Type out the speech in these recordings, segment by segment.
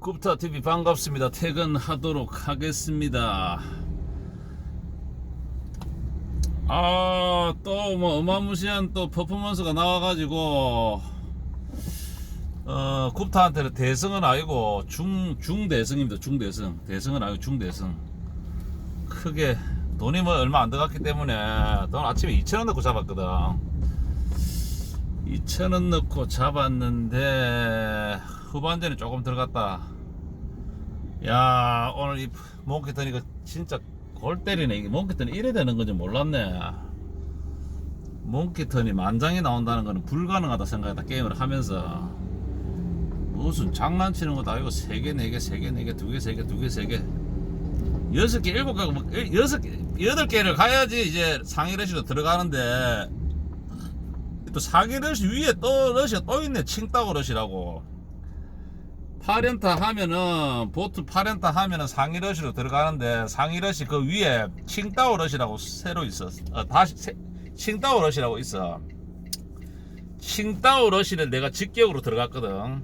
굽타 TV 반갑습니다. 퇴근하도록 하겠습니다. 아, 또 뭐 어마무시한 또 퍼포먼스가 나와가지고 어, 굽타한테는 대승은 아니고 중 중대승입니다. 중대승. 대승은 아니고 중대승. 크게 돈이 뭐 얼마 안 들어갔기 때문에 돈 아침에 2천 원 넣고 잡았거든. 2,000원 넣고 잡았는데 후반전에 조금 들어갔다. 야 오늘 이 몽키턴 이거 진짜 골 때리네. 이게 몽키턴이 이래 되는 건지 몰랐네. 몽키턴이 만장이 나온다는 거는 불가능하다 생각했다 게임을 하면서 무슨 장난치는 것도 아니고 3개, 4개, 3개, 4개, 2개, 3개, 2개, 3개 여섯 개, 일곱 개, 뭐, 일- 여섯 개, 여덟 개를 가야지 이제 상위 레시로 들어가는데 또 상위 러시 위에 또 러시가 또 있네 칭따오 러시라고 파렌타 하면은 보트 파렌타 하면은 상위 러시로 들어가는데 상위 러시 그 위에 칭따오 러시라고 새로 있어. 어, 다시 새, 칭따오 러시라고 있어. 칭따오 러시를 내가 직격으로 들어갔거든.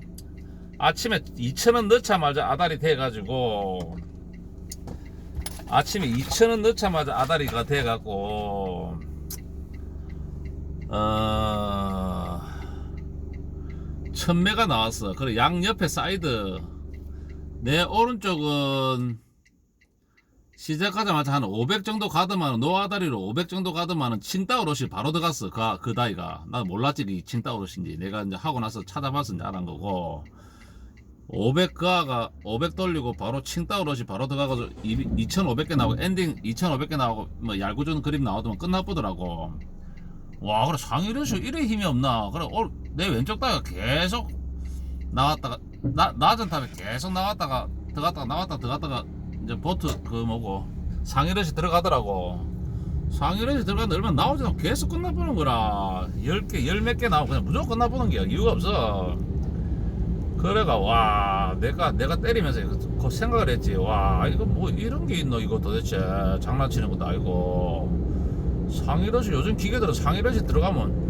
아침에 2천원 넣자마자 아다리 돼가지고 아침에 2천원 넣자마자 아다리가 돼갖고 어... 천매가 나왔어. 그리고 양 옆에 사이드 내 오른쪽은 시작하자마자 한 500 정도 가더만 노아다리로 500 정도 가더만은 칭따오롯이 바로 들어갔어. 그, 그 다이가 나 몰랐지 이 칭따오롯인지 내가 이제 하고 나서 찾아봤어 이제 알은 거고 500 그아가 500 돌리고 바로 칭따오롯이 바로 들어가서 2500개 나오고 엔딩 2500개 나오고 뭐 얄구준 그림 나오더만 끝나보더라고. 와 그래 상위르시 이래 힘이 없나? 그래 어, 내 왼쪽 다리가 계속 나왔다가 나, 낮은 탑에 계속 나왔다가 들어갔다가 나왔다가 들어갔다가 이제 보트 그 뭐고 상위르시 들어가더라고. 상위르시 들어갔는데 얼마 나오지 않고 계속 끝나보는 거라. 10개 열 몇 개 나오고 그냥 무조건 끝나보는 게 이유가 없어. 그래가 와 내가 내가 때리면서 그- 그 생각을 했지. 와 이거 뭐 이런 게 있노 이거 도대체? 장난치는 것도 아니고 상위러시 요즘 기계들은 상위러시 들어가면.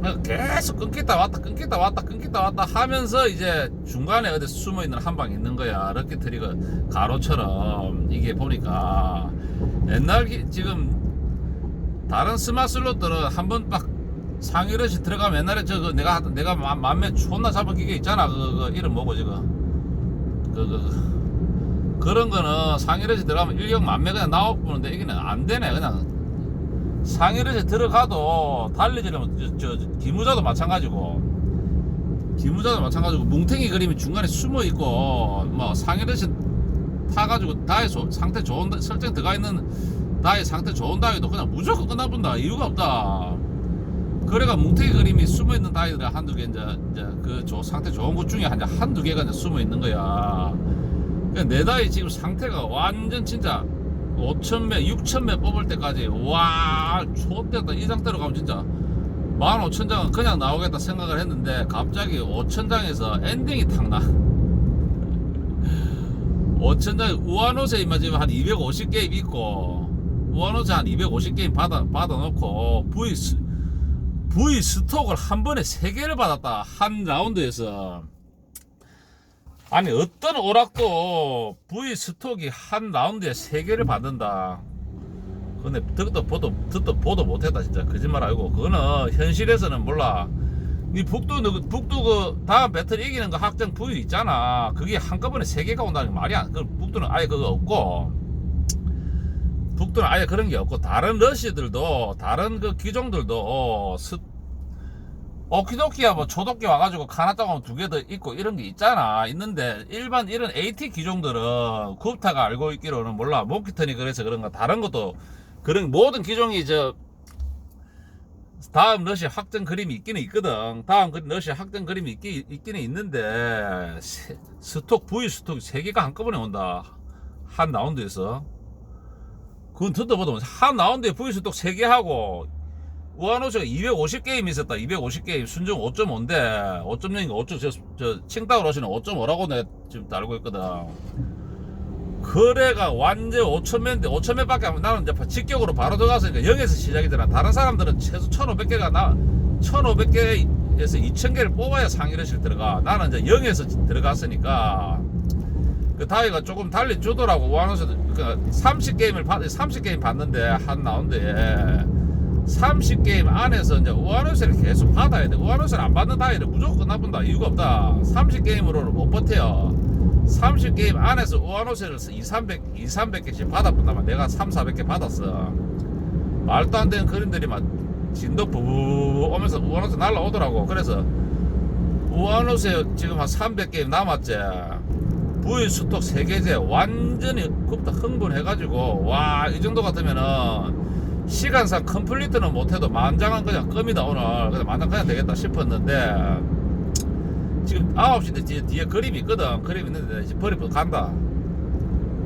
그냥 계속 끊겠다 왔다 끊겠다 왔다 끊겠다 왔다 하면서 이제 중간에 어디 숨어 있는 한 방 있는 거야. 럭키트리그 가로처럼 이게 보니까. 옛날 기- 지금 다른 스마트 슬롯들은 한번막 상위러시 들어가면 옛날에 저거 내가 하던 내가 만- 만매 존나 잡은 기계 있잖아. 그거 그 이름 뭐고 지금. 그, 그, 그 런 거는 상위러시 들어가면 일격 만매 그냥 나오는데 이게는 안 되네 그냥. 상위러시 들어가도 달리지려면 저, 저 기무자도 마찬가지고. 기무자도 마찬가지고 뭉탱이 그림이 중간에 숨어 있고 뭐 상위러시 타가지고 다이 소- 상태 좋은 다- 설정 들어가 있는 다이 상태 좋은 다이도 그냥 무조건 끝나본다. 이유가 없다. 그래가 뭉탱이 그림이 숨어 있는 다이들이 한두 개 이제, 이제 그 조- 상태 좋은 것 중에 한 한두 개가 이제 숨어 있는 거야. 그러니까 내 다이 지금 상태가 완전 진짜 5천매, 6천매 뽑을 때까지 와 좋겠다. 이 상태로 가면 진짜 15,000장은 그냥 나오겠다 생각을 했는데 갑자기 5천장에서 엔딩이 탁 나. 5천장 우아노세 임마 지금 한 250게임 있고 우아노세 한 250게임 받아 받아놓고 V 스- V 스톡을 한 번에 세 개를 받았다. 한 라운드에서 아니 어떤 오락도 V 스톡이 한 라운드에 세 개를 받는다. 근데 듣도 보도 듣도 보도 못했다 진짜 거짓말 아니고 그거는 현실에서는 몰라. 니 북두 너 북두 그 다음 배틀 이기는 거 확정 V 있잖아. 그게 한꺼번에 세 개가 온다는 게 말이 안. 그 북두는 아예 그거 없고. 북두는 아예 그런 게 없고 다른 러시들도 다른 그 기종들도 스, 오키도키야 뭐 초도끼 와가지고 카나짜고 두개 더 있고 이런 게 있잖아. 있는데 일반 이런 AT 기종들은 굽타가 알고 있기로는 몰라. 모키턴이 그래서 그런가 다른 것도 그런 모든 기종이 저 다음 러시아 확정 그림이 있기는 있거든. 다음 그 러시아 확정 그림이 있기, 있기는 있는데 세- 스톡 V 스톡 세 개가 한꺼번에 온다. 한 라운드에서. 그건 듣다 보다 한 라운드에 V 스톡 세개 하고 우아노스가 250게임 있었다. 250게임 순정 5.5인데 5.0인가 5. 저, 저 칭따오 러시는 5.5라고 내가 지금 알고 있거든. 거래가 완전 5천매인데 5천매밖에 안 나는 이제 직격으로 바로 들어갔으니까 0에서 시작이잖아. 다른 사람들은 최소 1,500개가 나 1,500개 1000개에서 2000개를 뽑아야 상위러시를 들어가. 나는 이제 0에서 들어갔으니까 그 다이가 조금 달리 주더라고. 우한호에서 그 30 게임을 받 30 게임 받는데 한 라운드에 30게임 안에서 이제 우한호세를 계속 받아야 돼. 우한호세를 안 받는 다이를 무조건 끝나본다. 이유가 없다. 30게임으로는 못 버텨. 30게임 안에서 우한호세를 2, 300, 2, 300개씩 받아본다면 내가 3, 400개 받았어. 말도 안 되는 그림들이 막 진도 부부 오면서 우한호세 날라오더라고. 그래서 우한호세 지금 한 300게임 남았지. 부의 수톡 3개제 완전히 급다 흥분해가지고 와 이 정도 같으면은 시간상 컴플리트는 못해도 만장은 그냥 껌이다 오늘. 그냥 만장 그냥 되겠다 싶었는데 지금 9시인데 뒤에, 뒤에 그림이 있거든. 그림 있는데 이제 버리고 간다.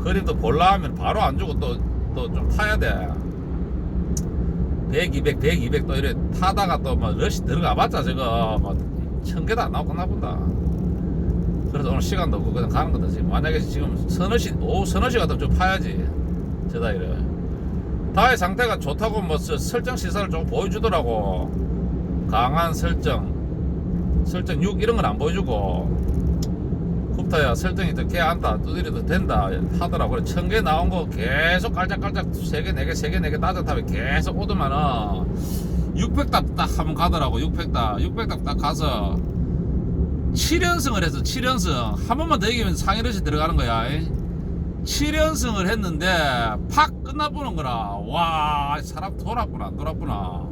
그림도 볼라 하면 바로 안 주고 또 또 좀 타야 돼. 100, 200, 100, 200 또 이래 타다가 또뭐 러시 들어가 봤자 저거 뭐천 개도 안 나오고 끝나 본다. 그래서 오늘 시간도 없고 그냥 가는 거다 지금. 만약에 지금 서너 시 오후 서너 시 같으면 좀 파야지. 저 다이를 다이 상태가 좋다고 뭐 서- 설정 시사를 좀 보여주더라고. 강한 설정 설정 6 이런 건 안 보여주고. 굽타야 설정이 더 개안다 두드려도 된다 하더라고. 그래 천개 나온 거 계속 깔짝깔짝 세 개 네 개 세 개 네 개 따뜻하게 계속 오더만은 600답 딱 한번 가더라고 600답 600답 딱 가서 7연승을 해서 7연승. 한 번만 더 이기면 상위러시 들어가는 거야 7연승을 했는데 팍 끝나보는 거라. 와 사람 돌았구나 안 돌았구나.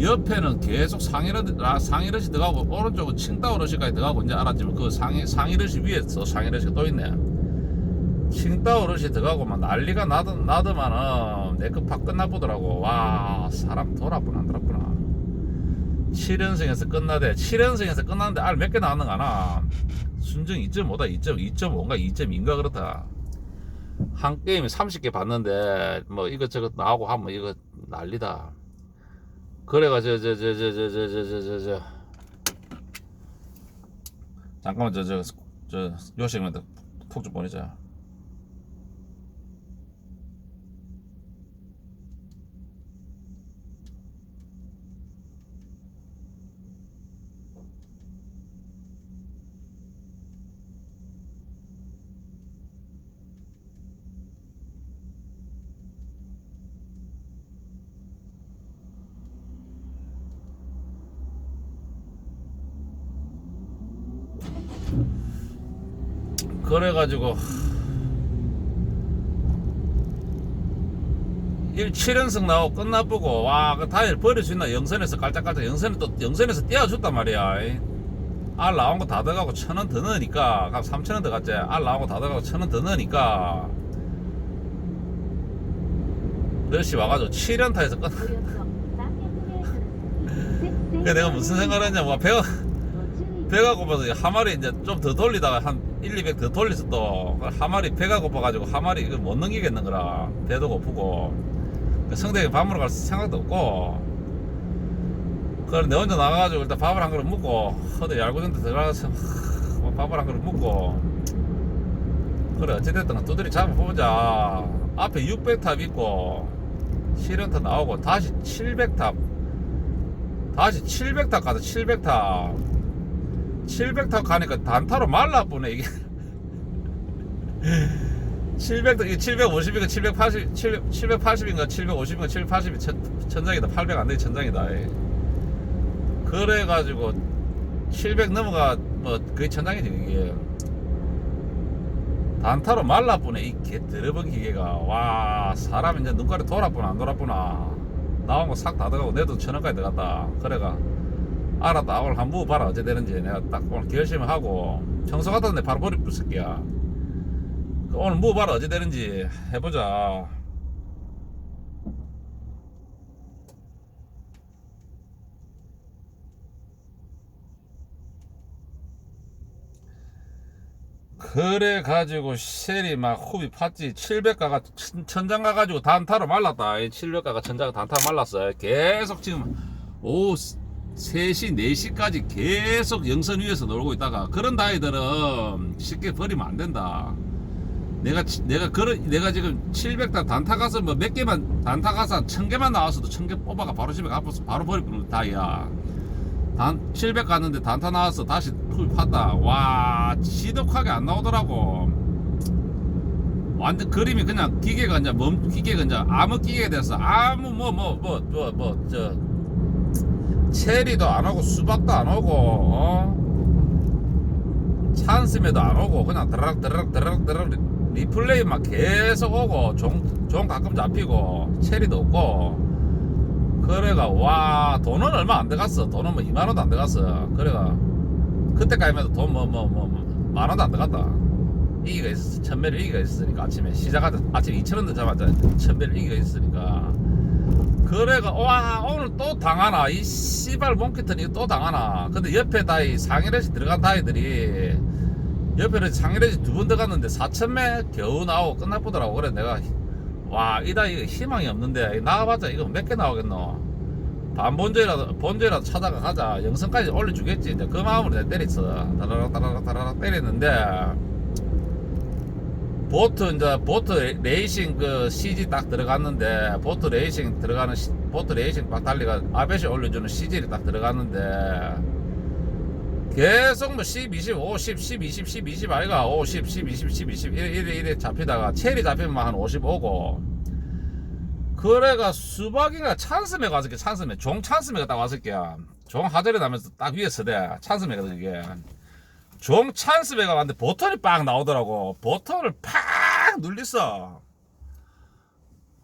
옆에는 계속 상위러시 아, 들어가고 오른쪽은 칭따오러시까지 들어가고 이제 알았지만 그 상위 상위러시 위에서 상위러시가 또 있네. 칭따오러시 들어가고 막 난리가 나더, 나더만은 내거팍 끝나보더라고. 와 사람 돌았구나 안 돌았구나. 7연승에서 끝나대. 7연승에서 끝났는데 알 몇 개 나왔는 가 나. 순정 2.5다 2.5 2.5인가 2.2인가 그렇다 한 게임에 30개 봤는데 뭐 이것저것 나오고 하면 이거 난리다 그래가 저 저 저 저 저 저 저 저저저 잠깐만 저 저저톡좀 보내자 그래가지고 1 7연승 나오고 끝나보고 와 그 타일 버릴 수 있나? 영선에서 깔짝깔짝 영선에 또 영선에서 떼어줬단 말이야. 알 나온 거 다 들어가고 천 원 더 넣으니까 그럼 3천 원더 갔지. 알 나온 거 다 들어가고 천 원 더 넣으니까. 러시 와가지고 7연 타에서 끝. 그래 내가 무슨 생각을 했냐 뭐 배가 배가 고파서 한 마리 이제 좀 더 돌리다가 한 1, 200 더 돌려서 또한 마리 배가 고파가지고 한 마리 이거 못 넘기겠는 거라. 배도 고프고. 그 성대에 밥 먹으러 갈 생각도 없고. 그래 내 혼자 나가가지고 일단 밥을 한 그릇 먹고 어디 얄구전데 들어가서 뭐 밥을 한 그릇 먹고. 그래 어찌됐든 두드리 잡아보자. 앞에 600탑 있고 실현타 나오고 다시 700탑. 다시 700탑 가서 700탑 700탑 가니까 단타로 말라보네 이게. 700, 이게 750인가 780, 700, 780인가 750인가 780이 천, 천장이다. 800 안되기 천장이다 이. 그래가지고 700 넘어가 뭐 그게 천장이지 이게. 단타로 말라보네 이개 더러운 기계가. 와 사람 이제 눈깔이 돌아보나 안 돌아보나. 나온 거 싹 다 들어가고 내도 천원까지 들어갔다. 그래가 알았다 오늘 한번 먹어봐라. 어째 되는지 내가 딱 오늘 결심을 하고 청소 같았는데 바로 버릴 새끼야. 오늘 먹어봐라. 어째 되는지 해보자. 그래 가지고 셀이 막 호비 팠지. 700가가 천장 가가지고 단타로 말랐다. 700가가 천장 단타로 말랐어. 계속 지금 오후 3시 4시까지 계속 영선 위에서 놀고 있다가 그런 다이들은 쉽게 버리면 안 된다. 내가 치- 내가 그런 내가 지금 700다 단타 가서 뭐 몇 개만 단타 가서 한 1000개만 나왔어도 1000개 뽑아가 바로 집에 가서 바로 버리는 다이야. 단 700 갔는데 단타 나왔어 다시 풀 팠다. 와 지독하게 안 나오더라고. 완전 그림이 그냥 기계가 이제 멈 기계가 이제 아무 기계가 됐어 아무 뭐 뭐 뭐 뭐 뭐저 체리도 안 오고 수박도 안 오고 어? 찬스매도 안 오고 그냥 드락 드락 드락 드락 리플레이만 계속 오고 종, 종 가끔 잡히고 체리도 없고. 그래가 와 돈은 얼마 안 들어갔어. 돈은 뭐 2만 원도 안 들어갔어. 그래가 그때까지만 해도 돈뭐 뭐 뭐 만 원도 안 들어갔다. 이기가 있었어 천배를 이기가 있었으니까 아침에 시작하자 아침에 2천 원 넣자마자 천배를 이기가 있었으니까 그래가 와 오늘 또 당하나. 이 씨발 몽키턴이 또 당하나. 근데 옆에 다이 상일에서 들어간 다이들이. 옆에는 상일에서 두번 들어갔는데 4천매? 겨우 나오고 끝나보더라고. 그래 내가 와 이 다 이거 희망이 없는데. 나가봤자 이거 몇 개 나오겠노? 반본전이라도 본전이라도 찾아가 가자. 영상까지 올려주겠지. 이제 그 마음으로 내가 때렸어. 다라락 다라락 다라락 때렸는데 보트 이제 보트 레이싱 그 CG 딱 들어갔는데 보트 레이싱 들어가는 시- 보트 레이싱 막 달리가 아베시 올려주는 CG를 딱 들어갔는데 계속 뭐 10, 20, 5, 10, 10, 20, 10, 20 아이가 5, 10, 10, 20, 10, 20 이래 이래 이래 잡히다가 체리 잡히면 한50 오고. 그래가 수박이가 찬스매 가서 게 찬스매 종 찬스매가 딱 왔을 게야. 종 하절이 나면서 딱 위에 서대. 찬스매거든 이게 종 찬스매가 왔는데 버튼이 빡 나오더라고. 버튼을 팍 눌렸어.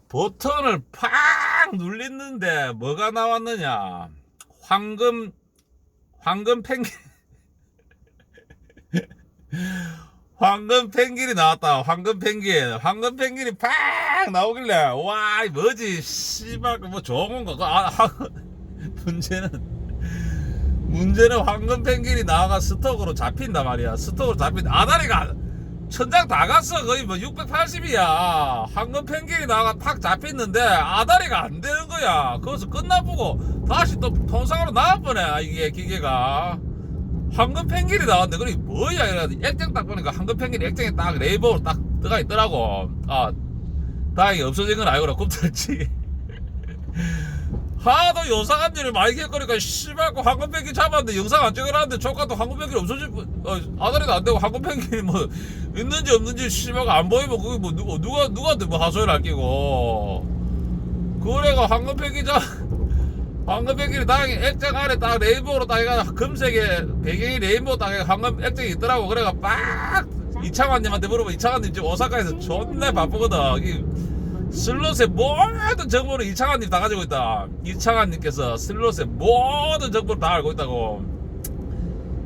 버튼을 팍 눌렸는데 뭐가 나왔느냐? 황금 황금 펭귄. 황금 펭귄이 나왔다. 황금 펭귄. 황금 펭귄이 팍 나오길래 와이 뭐지? 씨발 그뭐 좋은 건가? 아, 아, 문제는 문제는 황금 펭귄이 나와가 스톡으로 잡힌단 말이야. 스톡으로 잡힌 아다리가 천장 다 갔어. 거의 뭐 680이야. 황금 펭귄이 나와가 탁 잡혔는데 아다리가 안 되는 거야. 거기서 끝나보고 다시 또 통상으로 나와보네 이게 기계가. 황금 펭귄이 나왔는데 그게 뭐야? 이래 액정 딱 보니까 황금 펭귄 액정이 딱 레이버로 딱 들어가 있더라고. 아 다행히 없어진 건 아니구나. 굽들지 하도 일을 많이 겪으니까 씨발 그 황금 펭귄 잡았는데 영상 안 찍어놨는데 조카도 황금 펭귄 없어질 뻔- 어, 아다리도 안 되고 황금 펭귄이 뭐 있는지 없는지 씨발 안 보이면 그게 뭐 누가 누가 누구한테 뭐 하소연을 할 끼고. 그래가 황금 펭귄 잡 황금 펭귄이 다행히 액정 안에 딱 레인보우로 딱 해가 금색에 배경이 레인보우 딱 해가 황금 액정이 있더라고. 그래가 빡! 이창환님한테 물어봐 이창환님 지금 오사카에서 존나 바쁘거든. 이 슬롯의 모든 정보를 이창환님 다 가지고 있다. 이창환님께서 슬롯의 모든 정보를 다 알고 있다고.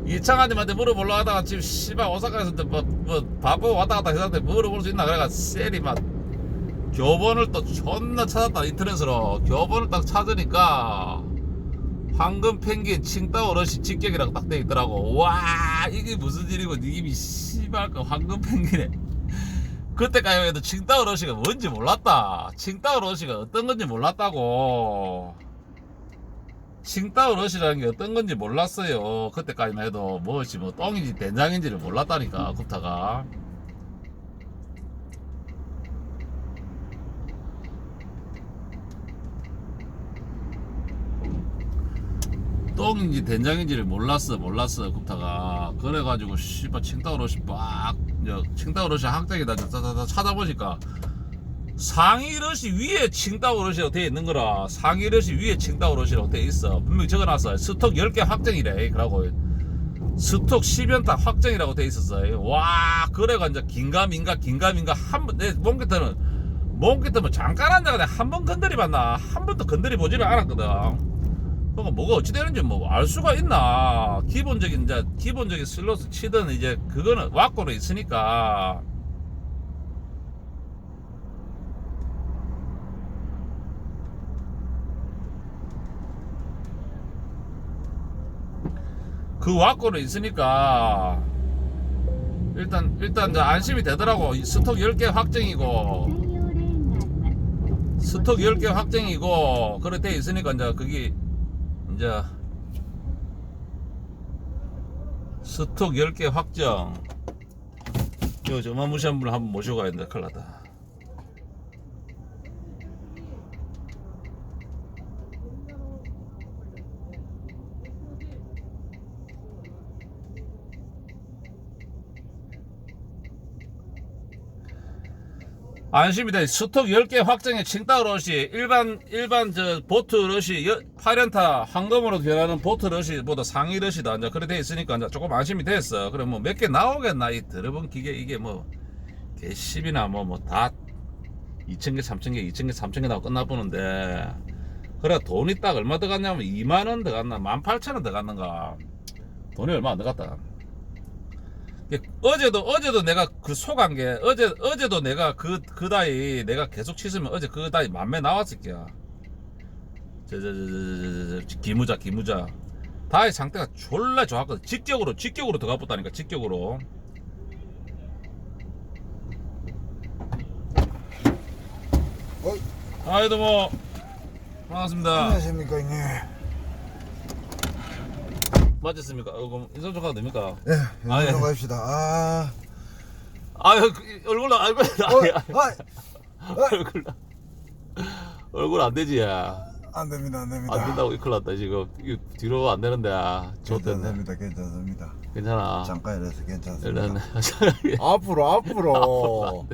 이창환님한테 물어보려고 하다가 지금 씨발 오사카에서 뭐, 뭐 바쁘고 왔다 갔다 해서 물어볼 수 있나? 그래가 셀이 막 교본을 또 존나 찾았다 인터넷으로. 교본을 딱 찾으니까 황금 펭귄 칭따 어르신 직격이라고 딱 돼 있더라고. 와 이게 무슨 일이고 님이 씨발 그 황금 펭귄에 그때까지 해도 칭따 어르신이 뭔지 몰랐다. 칭따 어르신이 어떤 건지 몰랐다고. 칭따 어르신이라는 게 어떤 건지 몰랐어요. 그때까지만 해도 무엇이 뭐 똥인지 된장인지를 몰랐다니까 굽타가 똥인지 된장인지를 몰랐어 몰랐어 굽타가. 그래가지고 씨발 칭따오롯이 빡 학장에다 다다다 찾아보니까 상위롯이 위에 칭따오롯이라고 돼 있는 거라. 상위롯이 위에 칭따오롯이라고 돼 있어. 분명히 적어놨어. 스톡 10개 확정이래. 그러고 스톡 10연타 확정이라고 돼 있었어. 와 그래가 이제 긴가민가 긴가민가 한번내 몽키터는 몽키터면 잠깐 앉아가 한 번 건드리 봤나? 한 번도 건드리 보지를 않았거든 그러니까 뭐가 어찌 되는지 뭐 알 수가 있나. 기본적인 이제 기본적인 슬롯을 치든 이제 그거는 왁구로 있으니까. 그 왁구로 있으니까 일단 일단 안심이 되더라고. 이 스톡 10개 확정이고. 스톡 10개 확정이고 그래 돼 있으니까 이제 그게 이제 스톡 10개 확정. 요 저마무시한 분을 한번 모시고 가야 된다. 큰일 났다 안심이 돼. 스톡 10개 확정에 칭따오 롯이 일반 일반 저 보트 롯이 8연타 황금으로 변하는 보트 롯이보다 상위 롯이다. 이제 그래 돼 있으니까 이제 조금 안심이 됐어. 그래 뭐몇 개 나오겠나 이 더러운 기계 이게 뭐 개십이나 뭐 뭐 다 2,000개, 3,000개, 2,000개, 3,000개 나고 끝나보는데 그래 돈이 딱 얼마 들어갔냐면 2만 원 들어갔나 18,000원 들어갔는가 돈이 얼마 안 들어갔다. 어제도 어제도 내가 그 속한 게 어제 어제도 내가 그 그 다이 내가 계속 치으면 어제 그 다이 만매 나왔을 게야. 저저저저저 기무자 기무자 다이 상태가 졸라 좋았거든. 직격으로 직격으로 들어가 봤다니까 직격으로. 어, 아이도 뭐 반갑습니다. 안녕하십니까 형님. 맞았습니까? 어, 그럼 인사 좀 가도 됩니까? 예, 아, 예. 인사 좀 갑시다. 아, 그, 얼굴 나 얼굴 어, 나 아, 얼굴 나 얼굴 안 되지 야. 안 됩니다, 안 됩니다. 안 된다고 큰일 났다 지금 이거 뒤로 안 되는데 아, 괜찮습니다, 괜찮습니다. 괜찮아 잠깐 이래서 괜찮습니다. 앞으로 앞으로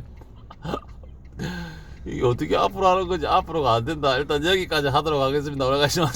이게 어떻게 앞으로 하는 건지 앞으로가 안 된다 일단 여기까지 하도록 하겠습니다 올라가시면